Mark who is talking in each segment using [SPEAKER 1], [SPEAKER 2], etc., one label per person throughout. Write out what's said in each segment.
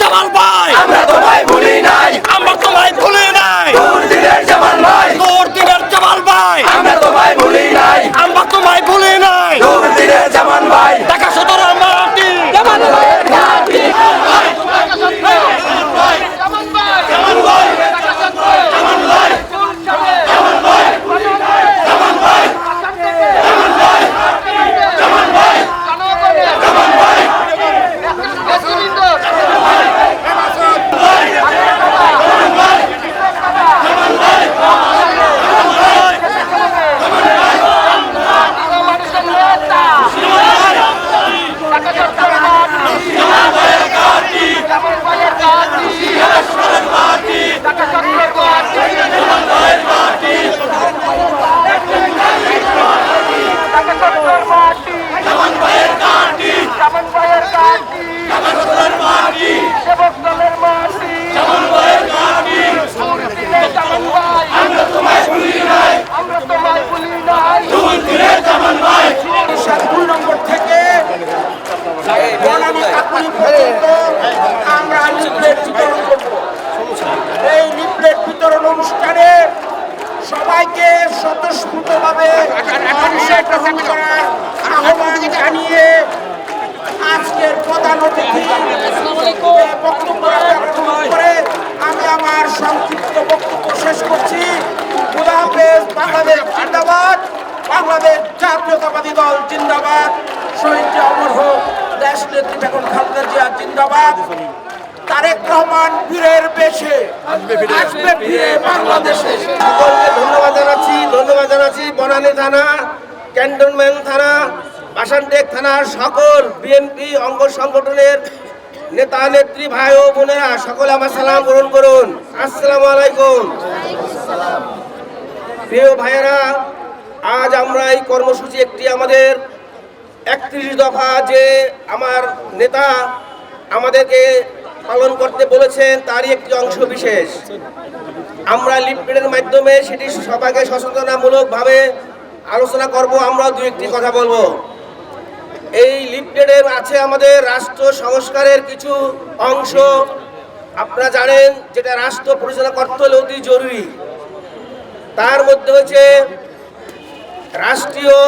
[SPEAKER 1] জামাল ভাই।
[SPEAKER 2] আমরা তোমায় ভুলি নাই।
[SPEAKER 1] আমরা তোমায় ভুলি নাই।
[SPEAKER 2] তোর দিনের জামাল ভাই।
[SPEAKER 1] তোর দিনের জামাল ভাই।
[SPEAKER 2] আমরা তোমায় ভুলি নাই।
[SPEAKER 1] আমরা তোমায় ভুলি নাই।
[SPEAKER 2] তোর দিনের জামাল ভাই
[SPEAKER 1] টাকা সদর
[SPEAKER 3] আমরা তোমায় বলি নাই
[SPEAKER 4] দুই নম্বর থেকে বনানী কাকুরি পর্যন্ত আমরা লিফলেট বিতরণ করব এই লিফলেট বিতরণ অনুষ্ঠানে সবাইকে স্বতঃস্ফূর্তভাবে অংশগ্রহণ করার আহ্বান জানিয়ে আজকের প্রধান অতিথি বক্তব্য রাখার করে আমি আমার সংক্ষিপ্ত বক্তব্য শেষ করছি খুদা হাফেজ বাংলাদেশ জিন্দাবাদ বাংলাদেশ জাতীয়তাবাদী দল জিন্দাবাদ শহীদ অমর হোক দেশ নেত্রী বেগম খালেদা জিয়া জিন্দাবাদ তারেক রহমান বীরের বেশে আসবে ফিরে বাংলাদেশে।
[SPEAKER 5] সকলকে ধন্যবাদ জানাচ্ছি ধন্যবাদ জানাচ্ছি বনানী থানা ক্যান্টনমেন্ট থানা বাসানটেক থানার সকল বিএনপি অঙ্গ সংগঠনের নেতা নেত্রী ভাই ও বোনেরা সকলে আমার সালাম গ্রহণ করুন। আসসালামু আলাইকুম। প্রিয় ভাইয়েরা, আজ আমরা এই কর্মসূচি একটি আমাদের একত্রিশ দফা যে আমার নেতা আমাদেরকে পালন করতে বলেছেন, তারই একটি অংশ বিশেষ। আমরা লিপটের মাধ্যমে সেটি সবাইকে সচেতনামূলকভাবে আলোচনা করব আমরা দু একটি কথা বলব। এই লিপটেডের আছে আমাদের রাষ্ট্র সংস্কারের কিছু অংশ। আপনারা জানেন, যেটা রাষ্ট্র পরিচালনা করতে হলে অতি জরুরি। তার মধ্যে হচ্ছে রাষ্ট্রীয়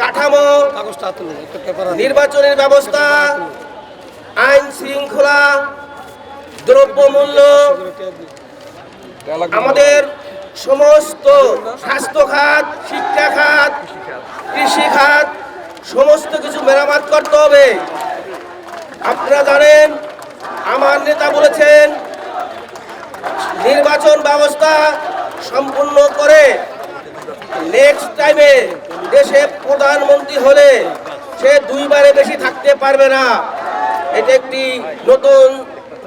[SPEAKER 5] কাঠামো নির্বাচনের ব্যবস্থা আইন শৃঙ্খলা দ্রব্যমূল্য আমাদের সমস্ত স্বাস্থ্য খাত কৃষি খাত সমস্ত কিছু মেরামত করতে হবে আপনারা জানেন আমার নেতা বলেছেন নির্বাচন ব্যবস্থা সম্পূর্ণ করে নেক্সট টাইমে দেশে প্রধানমন্ত্রী হলে সে দুইবারে বেশি থাকতে পারবে না। এটা একটি নতুন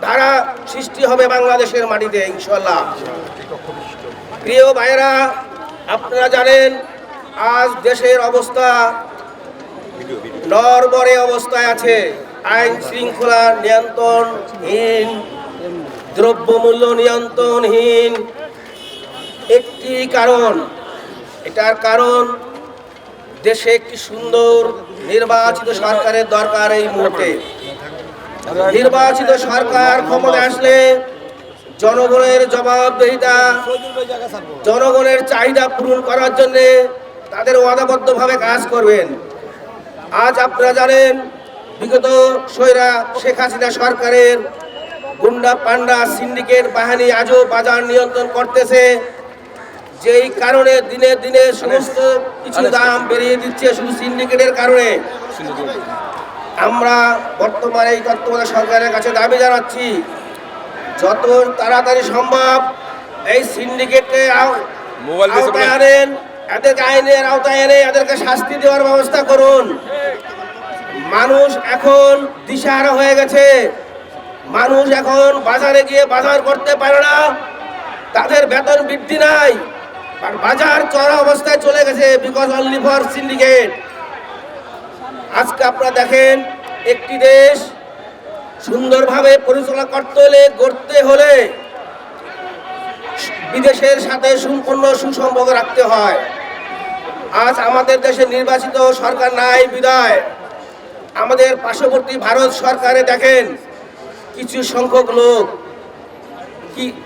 [SPEAKER 5] ধারা সৃষ্টি হবে বাংলাদেশের মাটিতে ইনশাল্লাহ প্রিয় ভাইয়েরা, আপনারা জানেন, আজ দেশের অবস্থা নরবরে অবস্থায় আছে। আইন শৃঙ্খলা নিয়ন্ত্রণহীন, দ্রব্যমূল্য নিয়ন্ত্রণহীন। একটি কারণ, এটার কারণ দেশে একটি সুন্দর নির্বাচিত সরকারের দরকার এই মুহূর্তে। নির্বাচিত সরকার ক্ষমতা আসলে জনগণের জবাবদেহিতা, জনগণের চাহিদা পূরণ করার জন্য তাদের ওয়াদাবদ্ধভাবে কাজ করবেন। আজ আপনারা জানেন, বিগত সৈরা শেখ হাসিনা সরকারের গুন্ডা পান্ডা সিন্ডিকেট বাহিনী আজও বাজার নিয়ন্ত্রণ করতেছে। যেই কারণে দিনে দিনে সমস্ত কিছু দাম বেরিয়ে দিচ্ছে শুধু সিন্ডিকেটের কারণে। আমরা বর্তমানে এই তত্ত্বাবধায়ক সরকারের কাছে দাবি জানাচ্ছি যত তাড়াতাড়ি সম্ভব এই সিন্ডিকেটকে আওতায় আনেন এদেরকে আইনের আওতায় এনে এদেরকে শাস্তি দেওয়ার ব্যবস্থা করুন। মানুষ এখন দিশাহারা হয়ে গেছে। মানুষ এখন বাজারে গিয়ে বাজার করতে পারে না। তাদের বেতন বৃদ্ধি নাই। আর বাজার চড়া অবস্থায় চলে গেছে বিকজ অনলি ফর সিন্ডিকেট আজকে আপনারা দেখেন, একটি দেশ সুন্দরভাবে পরিচালনা করতে হলে, গড়তে হলে বিদেশের সাথে সম্পূর্ণ সুসম্পর্ক রাখতে হয়। আজ আমাদের দেশে নির্বাচিত সরকার নাই, বিদায়। আমাদের পার্শ্ববর্তী ভারত সরকারে দেখেন, কিছু সংখ্যক লোক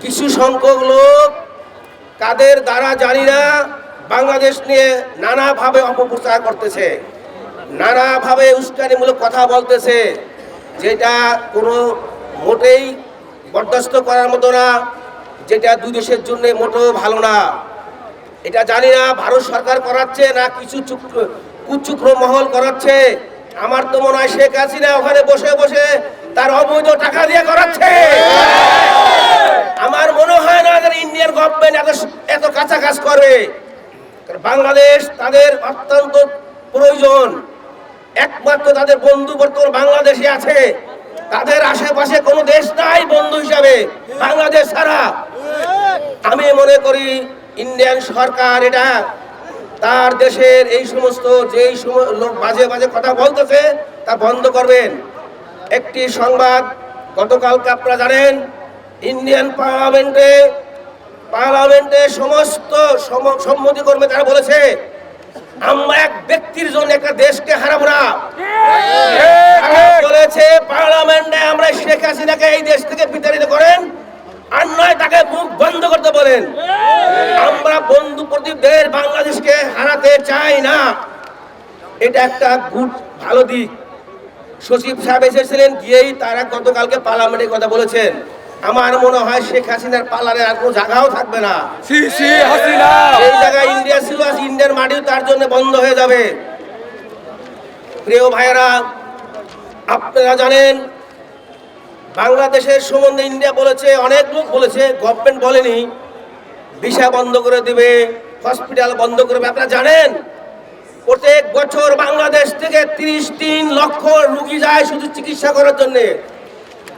[SPEAKER 5] কিছু সংখ্যক লোক কাদের দ্বারা না বাংলাদেশ নিয়ে নানাভাবে অপপ্রচার করতেছে, নানাভাবে উস্কানিমূলক কথা বলতেছে, যেটা কোনো মোটেই বরদাস্ত করার মতো না, যেটা দুই দেশের জন্য মোটেও ভালো না। এটা জানি না ভারত সরকার করাচ্ছে না কিছু চুক্র কুচুক্র মহল করাচ্ছে। আমার তো মনে হয় শেখ হাসিনা ওখানে বসে বসে তার অবৈধ টাকা দিয়ে করাচ্ছে। আমার মনে হয় না যে ইন্ডিয়ান গভর্নমেন্ট এত এত কাঁচা কাজ বাংলাদেশ তাদের অত্যন্ত প্রয়োজন। একমাত্র তাদের বন্ধু বর্তমান বাংলাদেশে আছে। তাদের আশেপাশে কোনো দেশ নাই বন্ধু হিসাবে, বাংলাদেশ ছাড়া। আমি মনে করি ইন্ডিয়ান সরকার এটা, তার দেশের এই সমস্ত যেই লোক বাজে বাজে কথা বলতেছে, তা বন্ধ করবেন। একটি সংবাদ গতকালকে আপনারা জানেন ইন্ডিয়ান পার্লামেন্টে পার্লামেন্টে সমস্ত সম- সম্মতি কর্মে তারা বলেছে, আমরা এক ব্যক্তির জন্য একটা দেশকে হারাবো না। বলেছে, পার্লামেন্টে আমরা শেখ হাসিনাকে এই দেশ থেকে বিতাড়িত করেন, আর নয় তাকে মুখ বন্ধ করতে বলেন। আমরা বন্ধু প্রদীপদের বাংলাদেশকে হারাতে চাই না। এটা একটা গুড, ভালো দিক। সচিব সাহেব এসেছিলেন, গিয়েই তারা গতকালকে পার্লামেন্টে কথা বলেছেন। আমার মনে হয় শেখ হাসিনার পার্লারে আর কোনো জায়গাও থাকবে না।
[SPEAKER 1] C C Hasina.
[SPEAKER 5] এই জায়গায় ইন্ডিয়া ছিল আজ ইন্ডিয়ার মাটিও তার জন্য বন্ধ হয়ে যাবে। প্রিয় ভাইয়েরা আপনারা জানেন বাংলাদেশের সম্বন্ধে ইন্ডিয়া বলেছে অনেক লোক বলেছে গভর্নমেন্ট বলেনি ভিসা বন্ধ করে দিবে হসপিটাল বন্ধ করবে আপনারা জানেন প্রত্যেক বছর বাংলাদেশ থেকে তিরিশ তিন লক্ষ রুগী যায় শুধু চিকিৎসা করার জন্য।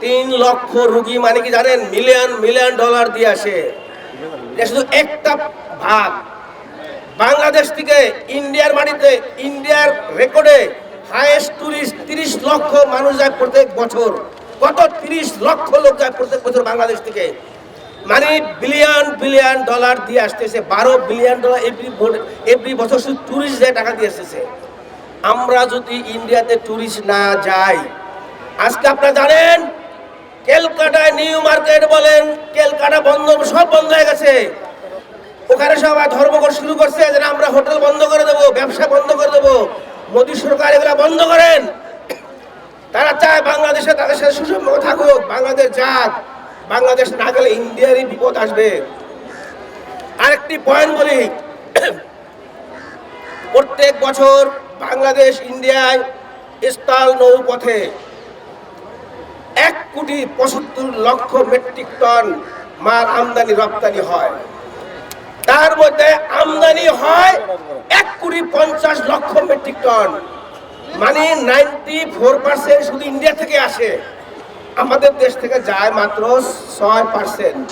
[SPEAKER 5] তিন লক্ষ রুগী মানে কি জানেন? মিলিয়ন মিলিয়ন ডলার দিয়ে আসে। শুধু একটা ভাগ। বাংলাদেশ থেকে ইন্ডিয়ার মাটিতে, ইন্ডিয়ার রেকর্ডে হাইয়েস্ট টুরিস্ট তিরিশ লক্ষ মানুষ যায় প্রত্যেক বছর। কত? তিরিশ লক্ষ লোক যায় প্রত্যেক বছর বাংলাদেশ থেকে। মানে বিলিয়ন বিলিয়ন ডলার দিয়ে আসতেছে। বারো বিলিয়ন ডলার এভরি এভরি বছর শুধু টুরিস্ট যায় টাকা দিয়ে আসতেছে। আমরা যদি ইন্ডিয়াতে টুরিস্ট না যাই, আজকে আপনারা জানেন ক্যালকাটায় নিউ মার্কেট বলেন ক্যালকাটা বন্ধ, সব বন্ধ হয়ে গেছে। ওখানে সবাই ধর্মঘট শুরু করছে যে আমরা হোটেল বন্ধ করে দেবো, ব্যবসা বন্ধ করে দেবো। মোদী সরকার এগুলো বন্ধ করেন। তারা চায় বাংলাদেশে তাদের সাথে সুসম্পর্ক থাকুক, বাংলাদেশ যাক, বাংলাদেশ না গেলে ইন্ডিয়ারই বিপদ আসবে। আরেকটি পয়েন্ট বলি, প্রত্যেক বছর বাংলাদেশ, ইন্ডিয়ায় স্থল নৌপথে এক কোটি পঁচাত্তর লক্ষ মেট্রিক টন মাল আমদানি রপ্তানি হয়। তার মধ্যে আমদানি হয় এক কোটি পঞ্চাশ লক্ষ মেট্রিক টন। মানে নাইনটি ফোর পার্সেন্ট শুধু ইন্ডিয়া থেকে আসে। আমাদের দেশ থেকে যায় মাত্র ছয় পার্সেন্ট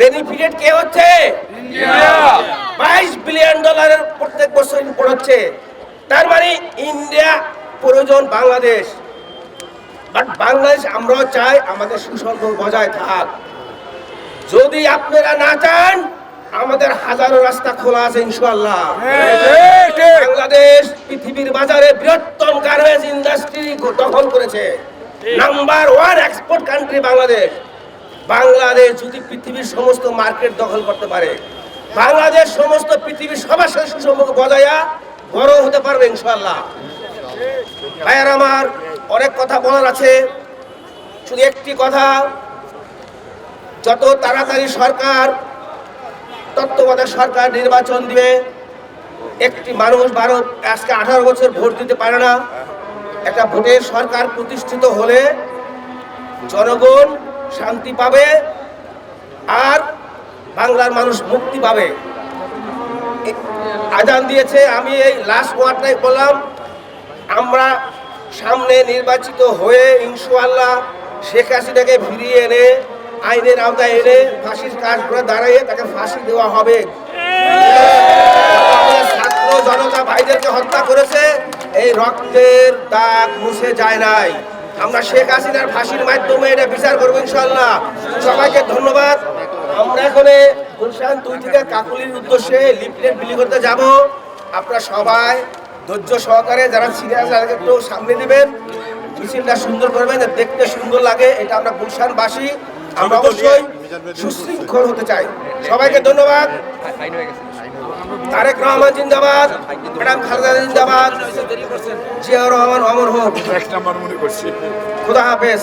[SPEAKER 5] বেনিফিটেড কে হচ্ছে? বাইশ বিলিয়ন ডলারের প্রত্যেক বছর ইম্পোর্ট হচ্ছে। তার মানে ইন্ডিয়া প্রয়োজন বাংলাদেশ। বাট বাংলাদেশ আমরাও চাই আমাদের সুসম্পর্ক বজায় থাক। যদি আপনারা না চান আমাদের হাজারো রাস্তা খোলা আছে ইনশাল্লাহ বাংলাদেশ পৃথিবীর বাজারে বৃহত্তম গার্মেন্টস ইন্ডাস্ট্রি দখল করেছে। Number one export country Bangladesh. Bangladesh যদি পৃথিবীর সমস্ত মার্কেট দখল করতে পারে। বাংলাদেশ সমস্ত পৃথিবীর সবার সাথে সুসম্পর্ক বজায়া বড় হতে পারবে ইনশাল্লাহ ভাইয়ার আমার অনেক কথা বলার আছে। শুধু একটি কথা, যত তাড়াতাড়ি সরকার তত্ত্বাবধায়ক সরকার নির্বাচন দিবে, একটি মানুষ বারো আজকে আঠারো বছর ভোট দিতে পারে না। একটা ভোটের সরকার প্রতিষ্ঠিত হলে জনগণ শান্তি পাবে আর বাংলার মানুষ মুক্তি পাবে। আজান দিয়েছে, আমি এই লাস্ট ওয়ার্ডটাই বললাম, আমরা সামনে নির্বাচিত হয়ে ইনশাআল্লাহ শেখ হাসিনাকে ফিরিয়ে এনে, আইনের আওতায় এনে ফাঁসির কাজ করে দাঁড়িয়ে তাকে ফাঁসি দেওয়া হবে। ছাত্র জনতা ভাইদেরকে হত্যা করেছে, এই রক্তের দাগ মুছে যায় নাই। আমরা শেখ হাসিনার ফাঁসির মাধ্যমে এটা বিচার করব ইনশাল্লাহ সবাইকে ধন্যবাদ। আমরা এখানে গুলশান দুই থেকে কাকুলির উদ্দেশ্যে লিফলেট বিলি করতে যাব। আপনারা সবাই ধৈর্য সহকারে যারা সিরিয়াস তাদেরকে একটু সামনে দিবেন মিছিলটা সুন্দর করবেন দেখতে সুন্দর লাগে এটা আমরা গুলশানবাসী আমরা অবশ্যই সুশৃঙ্খল হতে চাই। সবাইকে ধন্যবাদ। তারেক রহমান জিন্দাবাদ ম্যাডাম খালেদা জিন্দাবাদ জিয়াউর রহমান অমর হোক। খুদা হাফেজ।